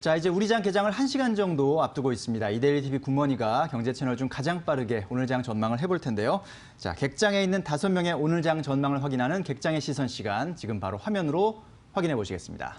자, 이제 우리장 개장을 1시간 정도 앞두고 있습니다. 이데일리 TV 굿머니가 경제 채널 중 가장 빠르게 오늘장 전망을 해볼 텐데요. 자, 객장에 있는 다섯 명의 오늘장 전망을 확인하는 객장의 시선 시간 지금 바로 화면으로 확인해 보시겠습니다.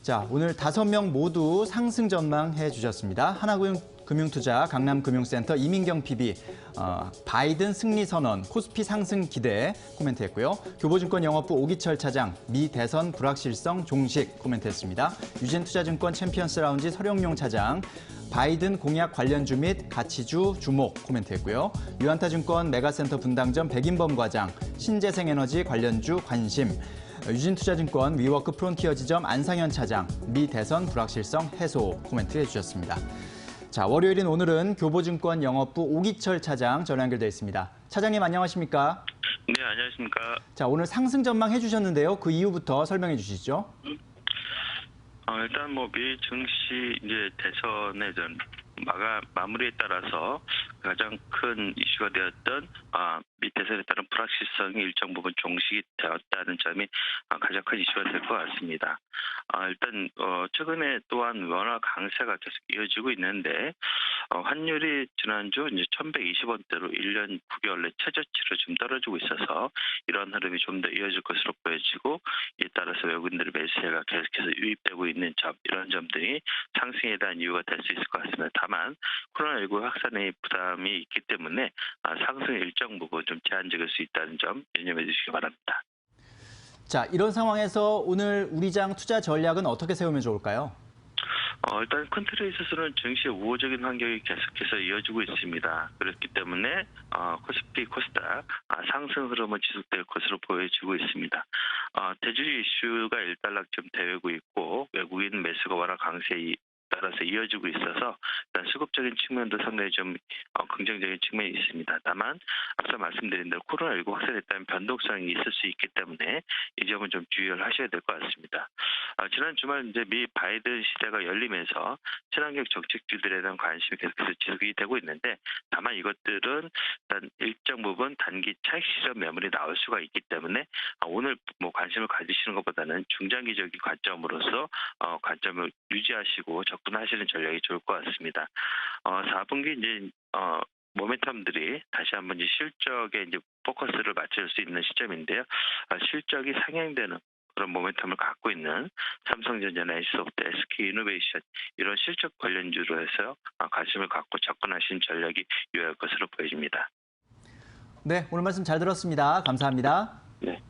자, 오늘 다섯 명 모두 상승 전망해 주셨습니다. 하나금융 금융투자 강남금융센터 이민경 PB, 어, 바이든 승리 선언, 코스피 상승 기대 코멘트했고요. 교보증권 영업부 오기철 차장, 미 대선 불확실성 종식 코멘트했습니다. 유진투자증권 챔피언스 라운지 서령용 차장, 바이든 공약 관련주 및 가치주 주목 코멘트했고요. 유한타증권 메가센터 분당점 백인범 과장, 신재생에너지 관련주 관심, 유진투자증권 위워크 프론티어 지점 안상현 차장, 미 대선 불확실성 해소 코멘트 해 주셨습니다. 자, 월요일인 오늘은 교보증권 영업부 오기철 차장 전화 연결돼 있습니다. 차장님 안녕하십니까? 네, 안녕하십니까. 자, 오늘 상승 전망 해주셨는데요. 그 이유부터 설명해 주시죠. 어, 일단 뭐미 증시 이제 대선의 전 마가 마무리에 따라서 가장 큰 이슈가 되었던 아, 미 대선에 따른 불확실성이 일정 부분 종식이 되었다는 점이 아, 가장 큰 이슈가 될 것 같습니다. 아, 일단 어, 최근에 또한 원화 강세가 계속 이어지고 있는데 어, 환율이 지난주 이제 1,120원대로 1년 9개월 내 최저치로 좀 떨어지고 있어서 이런 흐름이 좀 더 이어질 것으로 보여지고 이에 따라서 외국인들의 매수세가 계속해서 유입되고 있는 점 이런 점들이 상승에 대한 이유가 될 수 있을 것 같습니다. 다만 코로나19 확산의 부담이 있기 때문에 아, 상승 일정 부분 좀 제한적일 수 있다는 점 유념해 주시기 바랍니다. 자, 이런 상황에서 오늘 우리장 투자 전략은 어떻게 세우면 좋을까요? 어, 일단 큰 틀에 있어서는 증시의 우호적인 환경이 계속해서 이어지고 있습니다. 그렇기 때문에 어, 코스피, 코스닥 아, 상승 흐름은 지속될 것으로 보여지고 있습니다. 어, 대주주 이슈가 일단락점 되고 있고 외국인 매수가 워낙 강세에 따라서 이어지고 있어서 일단 수급적인 측면도 상당히 좀 어, 긍정적인 측면이 있습니다. 다만 앞서 말씀드린 대로 코로나19 확산에 따른 변동성이 있을 수 있기 때문에 이 점은 좀 주의를 하셔야 될 것 같습니다. 아, 지난 주말 이제 미 바이든 시대가 열리면서 친환경 정책주들에 대한 관심이 계속해서 지속이 되고 있는데 다만 이것들은 일단 일정 부분 단기 차익 실현 매물이 나올 수가 있기 때문에 아, 오늘 뭐 관심을 가지시는 것보다는 중장기적인 관점으로서 어, 관점을 유지하시고 접근 하시는 전략이 좋을 것 같습니다. 어, 4분기 이제 어, 모멘텀들이 다시 한번 이제 실적에 이제 포커스를 맞출 수 있는 시점인데요. 아, 실적이 상향되는 그런 모멘텀을 갖고 있는 삼성전자나 S소프트, SK 이노베이션 이런 실적 관련주로 해서 아, 관심을 갖고 접근하신 전략이 유효할 것으로 보여집니다. 네, 오늘 말씀 잘 들었습니다. 감사합니다. 네,